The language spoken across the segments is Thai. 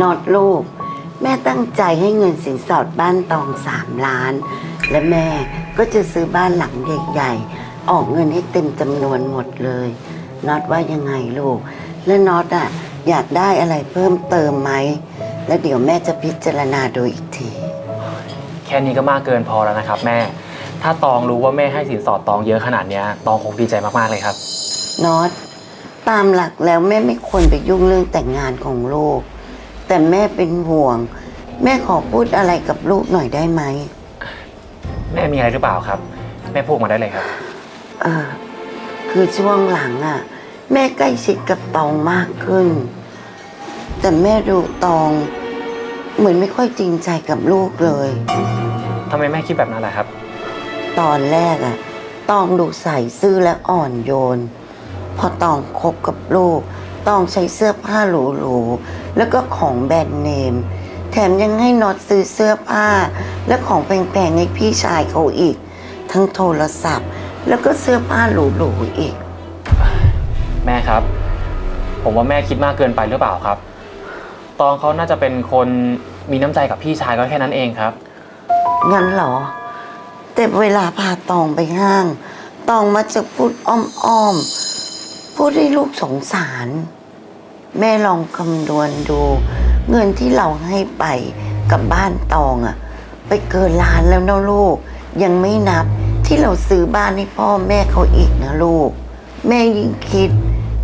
นอดลูก แม่ตั้งใจให้เงินสินสอดบ้านตองสามล้าน และแม่ก็จะซื้อบ้านหลังใหญ่ๆ ออกเงินให้เต็มจำนวนหมดเลยน็อตว่ายังไงลูก และน็อตอะอยากได้อะไรเพิ่มเติมไหม แล้วเดี๋ยวแม่จะพิจารณาดูอีกที แค่นี้ก็มากเกินพอแล้วนะครับ แม่ ถ้าตองรู้ว่าแม่ให้สินสอดตองเยอะขนาดเนี้ยตองคงดีใจมากๆเลยครับน็อตตามหลักแล้วแม่ไม่ควรไปยุ่งเรื่องแต่งงานของลูก แต่แม่เป็นห่วง แม่ขอพูดอะไรกับลูกหน่อยได้ไหมแม่มีอะไรหรือเปล่าครับ แม่พูดมาได้เลยครับเออคือช่วงหลังอะ แม่ใกล้ชิดกับตองมากขึ้น แต่แม่ดูตอง เหมือนไม่ค่อยจริงใจกับลูกเลย ทำไมแม่คิดแบบนั้นล่ะครับ ตอนแรกอะตองดูใส่ซื่อและอ่อนโยน พอตองคบกับลูก ตองใช้เสื้อผ้าหรูๆ แล้วก็ของแบรนด์เนม แถมยังให้น็อตซื้อเสื้อผ้า และของแพงๆให้พี่ชายเขาอีก ทั้งโทรศัพท์ แล้วก็เสื้อผ้าหรูๆอีก แม่ครับ ผมว่าแม่คิดมากเกินไปหรือเปล่าครับ ตองเขาน่าจะเป็นคนมีน้ำใจกับพี่ชายก็แค่นั้นเองครับ งั้นเหรอ แต่เวลาพาตองไปห้าง ตองมักจะพูดอ้อมๆ พูดให้ลูกสงสาร แม่ลองคำนวณดู เงินที่เราให้ไปกับบ้านตองอะไปเกินล้านแล้วนะลูก ยังไม่นับที่เราซื้อบ้านให้พ่อแม่เขาอีกนะลูก แม่ยิ่งคิด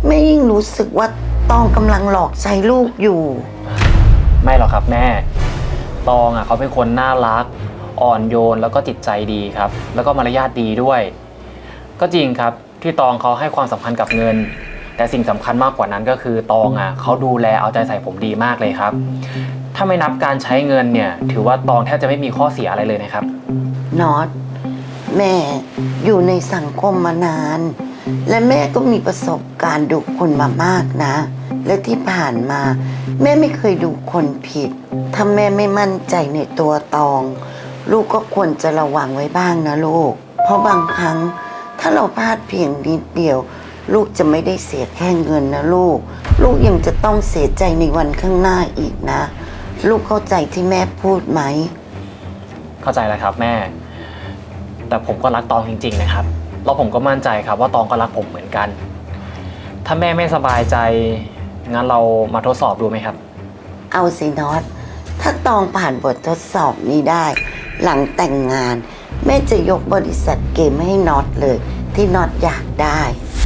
แม่ยิ่งรู้สึกว่าตองกำลังหลอกใจลูกอยู่ ไม่หรอกครับแม่ ตองอะเขาเป็นคนน่ารัก อ่อนโยนแล้วก็จิตใจดีครับ แล้วก็มารยาทดีด้วย ก็จริงครับ ที่ตองเขาให้ความสำคัญกับเงิน แต่สิ่งสำคัญมากกว่านั้นก็คือตองอะเขาดูแลเอาใจใส่ผมดีมากเลยครับ ถ้าไม่นับการใช้เงินเนี่ย ถือว่าตองแทบจะไม่มีข้อเสียอะไรเลยนะครับ น็อตแม่อยู่ในสังคมมานาน และแม่ก็มีประสบการณ์ดูคนมามากนะ และที่ผ่านมา แม่ไม่เคยดูคนผิด ถ้าแม่ไม่มั่นใจในตัวตอง ลูกก็ควรจะระวังไว้บ้างนะลูก เพราะบางครั้ง ถ้าเราพลาดเพียงนิดเดียว ลูกจะไม่ได้เสียแค่เงินนะลูก ลูกยังจะต้องเสียใจในวันข้างหน้าอีกนะ ลูกเข้าใจที่แม่พูดไหม เข้าใจแล้วครับแม่ แต่ผมก็รักตองจริง ๆ นะครับ แล้วผมก็มั่นใจครับว่าตองก็รักผมเหมือนกัน ถ้าแม่ไม่สบายใจ งั้นเรามาทดสอบดูไหมครับ เอาสิน็อตถ้าตองผ่านบททดสอบนี้ได้ หลังแต่งงาน แม่จะยกบริษัทเกมให้น็อตเลย ที่น็อตอยากได้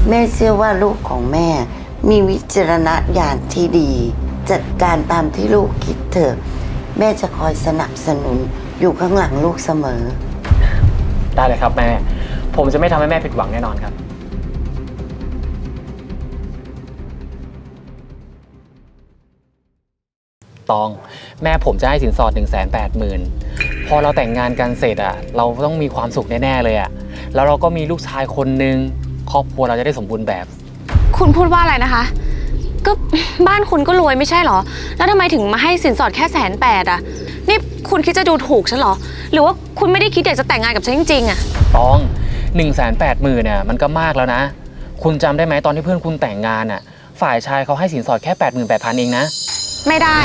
แม่เชื่อว่าลูกของแม่ มีวิจารณญาณที่ดี จัดการตามที่ลูกคิดเถอะ แม่จะคอยสนับสนุนอยู่ข้างหลังลูกเสมอ ได้เลยครับแม่ ผมจะไม่ทำให้แม่ผิดหวังแน่นอนครับ ตอง แม่ผมจะให้สินสอด 1 8 0 0 0 0 พอเราแต่งงานกันเสร็จอะ เราต้องมีความสุขแน่ ๆ เลยอะ แล้วเราก็มีลูกชายคนนึงครอบครัวเราจะได้สมบูรณ์แบบ คุณพูดว่าอะไรนะคะ ก็ บ้านคุณก็รวยไม่ใช่เหรอ แล้วทำไมถึงมาให้สินสอดแค่แสนแปดอะนี่คุณคิดจะดูถูกฉันเหรอ หรือว่าคุณไม่ได้คิดอยากจะแต่งงานกับฉันจริงๆอะตอง1นึ่งแสนแปดหมื่นเนี่ยมันก็มากแล้วนะ คุณจำได้ไหมตอนที่เพื่อนคุณแต่งงานอะ ฝ่ายชายเขาให้สินสอดแค่8 8 0 0 0เองนะ ไม่ได้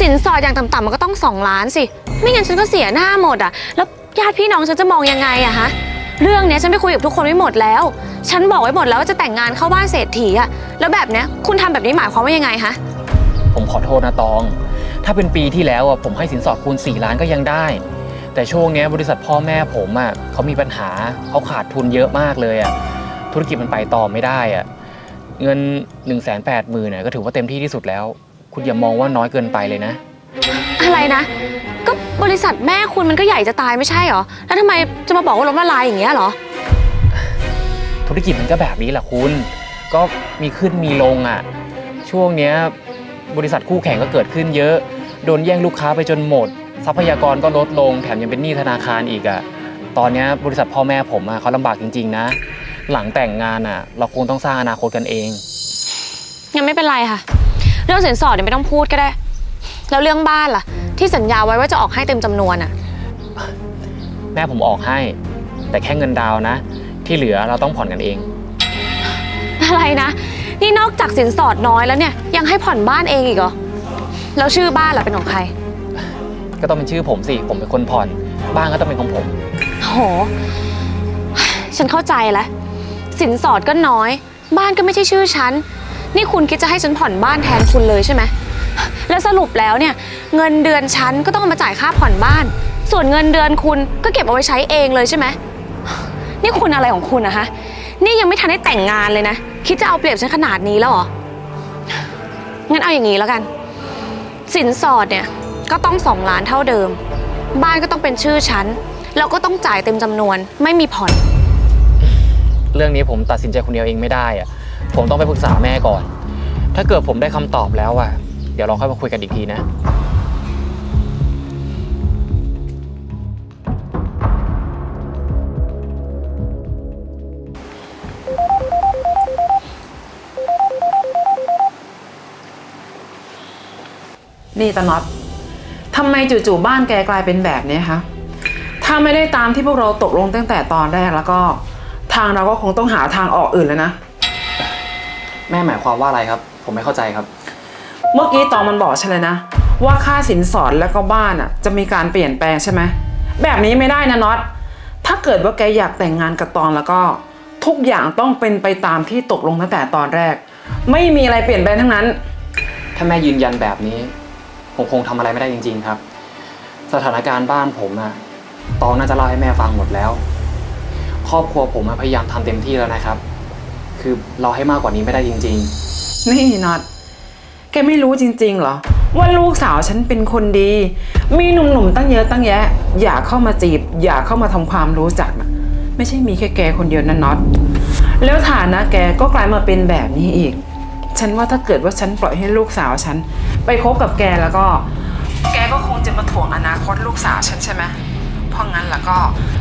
สินสอดอย่างต่ำๆมันก็ต้องสองล้านสิ ไม่งั้นฉันก็เสียหน้าหมดอะแล้วญาติพี่น้องฉันจะมองยังไงอะฮะ เรื่องเนี้ยฉันไปคุยกับทุกคนไว้หมดแล้ว ฉันบอกไว้หมดแล้วว่าจะแต่งงานเข้าบ้านเศรษฐีอะแล้วแบบเนี้ยคุณทำแบบนี้หมายความว่ายังไงฮะ ผมขอโทษนะตอง ถ้าเป็นปีที่แล้วอะผมให้สินสอดคูณ 4 ล้านก็ยังได้ แต่ช่วงเนี้ยบริษัทพ่อแม่ผมอะเขามีปัญหาเขาขาดทุนเยอะมากเลยอะ ธุรกิจมันไปต่อไม่ได้อะ เงิน 1 8 0 0 0 0เนี่ยก็ถือว่าเต็มที่ที่สุดแล้ว คุณอย่ามองว่าน้อยเกินไปเลยนะ อะไรนะ ก็บริษัทแม่คุณมันก็ใหญ่จะตายไม่ใช่เหรอ แล้วทำไมจะมาบอกว่าล้มละลายอย่างเงี้ยเหรอ ธุรกิจมันก็แบบนี้แหละคุณ ก็มีขึ้นมีลงอะ ช่วงเนี้ยบริษัทคู่แข่งก็เกิดขึ้นเยอะ โดนแย่งลูกค้าไปจนหมด ทรัพยากรก็ลดลง แถมยังเป็นหนี้ธนาคารอีกอะ ตอนเนี้ยบริษัทพ่อแม่ผมอะเขาลำบากจริง ๆ นะ หลังแต่งงานอะ เราคงต้องสร้างอนาคตกันเอง ยังไม่เป็นไรค่ะ เรื่องสินสอดเนี่ยไม่ต้องพูดก็ได้ แล้วเรื่องบ้านล่ะ ที่สัญญาไว้ว่าจะออกให้เต็มจำนวนอะแม่ผมออกให้ แต่แค่เงินดาวน์นะ ที่เหลือเราต้องผ่อนกันเอง อะไรนะ นี่นอกจากสินสอดน้อยแล้วเนี่ย ยังให้ผ่อนบ้านเองอีกเหรอ แล้วชื่อบ้านล่ะเป็นของใคร ก็ต้องเป็นชื่อผมสิ ผมเป็นคนผ่อน บ้านก็ต้องเป็นของผม โห ฉันเข้าใจแล้ว สินสอดก็น้อย บ้านก็ไม่ใช่ชื่อฉัน นี่คุณคิดจะให้ฉันผ่อนบ้านแทนคุณเลยใช่ไหม แล้วสรุปแล้วเนี่ยเงินเดือนฉันก็ต้องเอามาจ่ายค่าผ่อนบ้าน ส่วนเงินเดือนคุณก็เก็บเอาไว้ใช้เองเลยใช่ไหมนี่คุณอะไรของคุณนะคะนี่ยังไม่ทันได้แต่งงานเลยนะ คิดจะเอาเปรียบฉันขนาดนี้แล้วเหรองั้นเอาอย่างนี้แล้วกัน สินสอดเนี่ยก็ต้องสองล้านเท่าเดิม บ้านก็ต้องเป็นชื่อฉันแล้วก็ต้องจ่ายเต็มจำนวน ไม่มีผ่อน เรื่องนี้ผมตัดสินใจคนเดียวเองไม่ได้อะผมต้องไปปรึกษาแม่ก่อน ถ้าเกิดผมได้คำตอบแล้วอะ เดี๋ยวเราค่อยมาคุยกันอีกทีนะ นี่ตาน็อตทำไมจู่ๆบ้านแกกลายเป็นแบบนี้คะ ถ้าไม่ได้ตามที่พวกเราตกลงตั้งแต่ตอนแรกแล้วก็ ทางเราก็คงต้องหาทางออกอื่นแล้วนะ แม่หมายความว่าอะไรครับ ผมไม่เข้าใจครับ เมื่อกี้ตองมันบอกฉันเลยนะ ว่าค่าสินสอดแล้วก็บ้านอะ จะมีการเปลี่ยนแปลงใช่ไหมแบบนี้ไม่ได้นะน็อตถ้าเกิดว่าแกอยากแต่งงานกับตองแล้วก็ ทุกอย่างต้องเป็นไปตามที่ตกลงตั้งแต่ตอนแรก ไม่มีอะไรเปลี่ยนแปลงทั้งนั้น ถ้าแม่ยืนยันแบบนี้ ผมคงทำอะไรไม่ได้จริง ๆ ครับ สถานการณ์บ้านผมอะตองน่าจะเล่าให้แม่ฟังหมดแล้ว ครอบครัวผมอะพยายามทำเต็มที่แล้วนะครับ คือเราให้มากกว่านี้ไม่ได้จริงนี่น็อตแกไม่รู้จริงๆเหรอ ว่าลูกสาวฉันเป็นคนดี มีหนุ่มๆตั้งเยอะตั้งแยะ อยากเข้ามาจีบ อยากเข้ามาทำความรู้จักนะไม่ใช่มีแค่แกคนเดียวนะน็อตแล้วฐานะแกก็กลายมาเป็นแบบนี้อีก ฉันว่าถ้าเกิดว่าฉันปล่อยให้ลูกสาวฉัน ไปคบกับแกแล้วก็ แกก็คงจะมาถ่วงอนาคตลูกสาวฉันใช่ไหมเพราะงั้นแล้วก็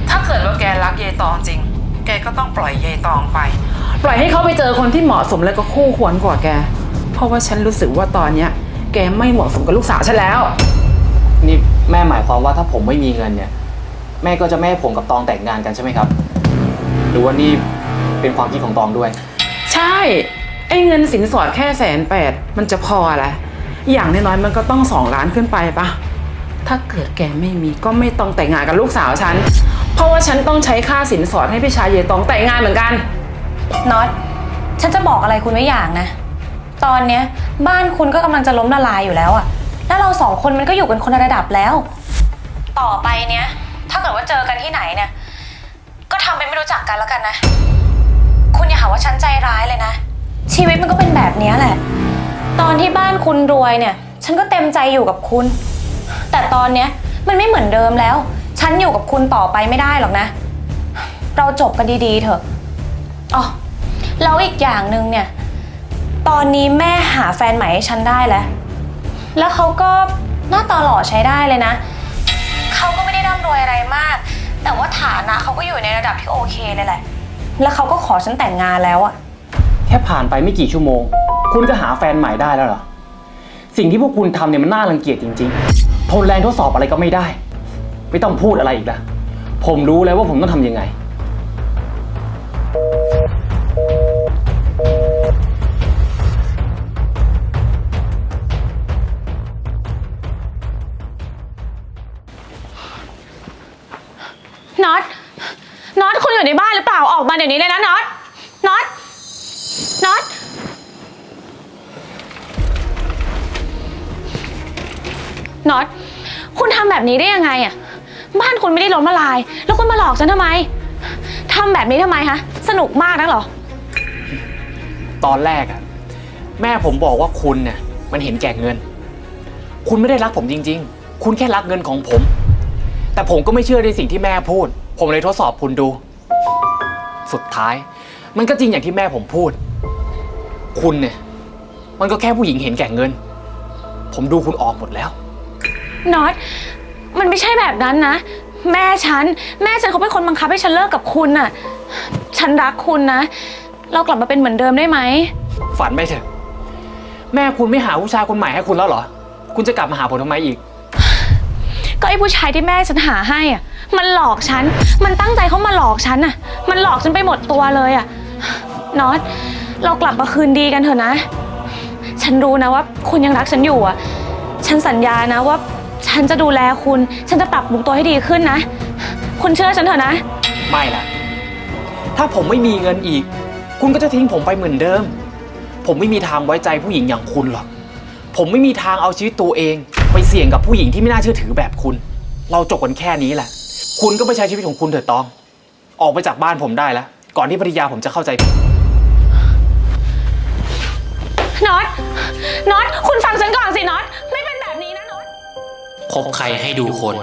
ถ้าเกิดว่าแกรักยายตองจริง แกก็ต้องปล่อยยายตองไป ปล่อยให้เขาไปเจอคนที่เหมาะสมและก็คู่ควรกว่าแก เพราะว่าฉันรู้สึกว่าตอนเนี้ยแกไม่เหมาะสมกับลูกสาวฉันแล้วๆนี่แม่หมายความว่าถ้าผมไม่มีเงินเนี่ย แม่ก็จะไม่ให้ผมกับตองแต่งงานกันใช่ไหมครับ หรือว่านี่เป็นความคิดของตองด้วย ใช่ ไอ้เงินสินสอดแค่แสนแปดมันจะพออะไรอย่างน้อยๆมันก็ต้องสองล้านขึ้นไปปะถ้าเกิดแกไม่มีก็ไม่ต้องแต่งงานกับลูกสาวฉัน เพราะว่าฉันต้องใช้ค่าสินสอดให้พี่ชายเยตองแต่งงานเหมือนกัน น็อต ฉันจะบอกอะไรคุณไว้อย่างนะ ตอนเนี้ยบ้านคุณก็กำลังจะล้มละลายอยู่แล้วอะแล้วเราสองคนมันก็อยู่กันคนละระดับแล้ว ต่อไปเนี้ยถ้าเกิดว่าเจอกันที่ไหนเนี่ย ก็ทำเป็นไม่รู้จักกันแล้วกันนะ คุณอย่าหาว่าฉันใจร้ายเลยนะ ชีวิตมันก็เป็นแบบเนี้ยแหละ ตอนที่บ้านคุณรวยเนี่ย ฉันก็เต็มใจอยู่กับคุณ แต่ตอนเนี้ยมันไม่เหมือนเดิมแล้ว ฉันอยู่กับคุณต่อไปไม่ได้หรอกนะ เราจบกันดีๆเถอะอ๋อแล้วอีกอย่างหนึ่งเนี่ย ตอนนี้แม่หาแฟนใหม่ให้ฉันได้แล้ว แล้วเขาก็หน้าตาหล่อใช้ได้เลยนะ เขาก็ไม่ได้ร่ำรวยอะไรมาก แต่ว่าฐานะเขาก็อยู่ในระดับที่โอเคเลยแหละ แล้วเขาก็ขอฉันแต่งงานแล้วอะแค่ผ่านไปไม่กี่ชั่วโมง คุณก็หาแฟนใหม่ได้แล้วเหรอ สิ่งที่พวกคุณทำเนี่ยมันน่ารังเกียจจริงๆ ทนแรงทดสอบอะไรก็ไม่ได้ ไม่ต้องพูดอะไรอีกละผมรู้แล้วว่าผมต้องทำยังไง น็อต น็อตคุณอยู่ในบ้านหรือเปล่า ออกมาเดี๋ยวนี้เลยนะน็อต น็อต น็อต น็อต คุณทำแบบนี้ได้ยังไงอะบ้านคุณไม่ได้ล้มละลาย แล้วคุณมาหลอกฉันทำไมทำแบบนี้ทำไมฮะ สนุกมากนักเหรอ ตอนแรกอะแม่ผมบอกว่าคุณเนี่ยมันเห็นแก่เงิน คุณไม่ได้รักผมจริง ๆ คุณแค่รักเงินของผม แต่ผมก็ไม่เชื่อในสิ่งที่แม่พูด ผมเลยทดสอบคุณดู สุดท้าย มันก็จริงอย่างที่แม่ผมพูด คุณเนี่ย มันก็แค่ผู้หญิงเห็นแก่เงิน ผมดูคุณออกหมดแล้ว น็อต มันไม่ใช่แบบนั้นนะ แม่ฉัน แม่ฉันเขาเป็นคนบังคับให้ฉันเลิกกับคุณน่ะ ฉันรักคุณนะ เรากลับมาเป็นเหมือนเดิมได้ไหม ฝันไม่เถอะ แม่คุณไม่หาผู้ชายคนใหม่ให้คุณแล้วเหรอ คุณจะกลับมาหาผมทำไมอีก ก็ไอ้ผู้ชายที่แม่ฉันหาให้อะ มันหลอกฉัน มันตั้งใจเข้ามาหลอกฉันอะ มันหลอกฉันไปหมดตัวเลยอะน็อตเรากลับมาคืนดีกันเถอะนะ ฉันรู้นะว่าคุณยังรักฉันอยู่อะ ฉันสัญญานะว่าฉันจะดูแลคุณ ฉันจะปรับปรุงตัวให้ดีขึ้นนะ คุณเชื่อฉันเถอะนะ ไม่ล่ะ ถ้าผมไม่มีเงินอีก คุณก็จะทิ้งผมไปเหมือนเดิม ผมไม่มีทางไว้ใจผู้หญิงอย่างคุณหรอก ผมไม่มีทางเอาชีวิตตัวเอง ไปเสี่ยงกับผู้หญิงที่ไม่น่าเชื่อถือแบบคุณ เราจบกันแค่นี้แหละ คุณก็ไปใช้ชีวิตของคุณเถอะตอง ออกไปจากบ้านผมได้แล้ว ก่อนที่ภรรยาผมจะเข้าใจผิดน็อตน็อตคุณฟังฉันก่อนสิน็อตไม่เป็นแบบนี้นะน็อตคบใครให้ดูคน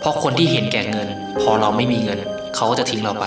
เพราะคนที่เห็นแก่เงิน พอเราไม่มีเงิน เขาก็จะทิ้งเราไป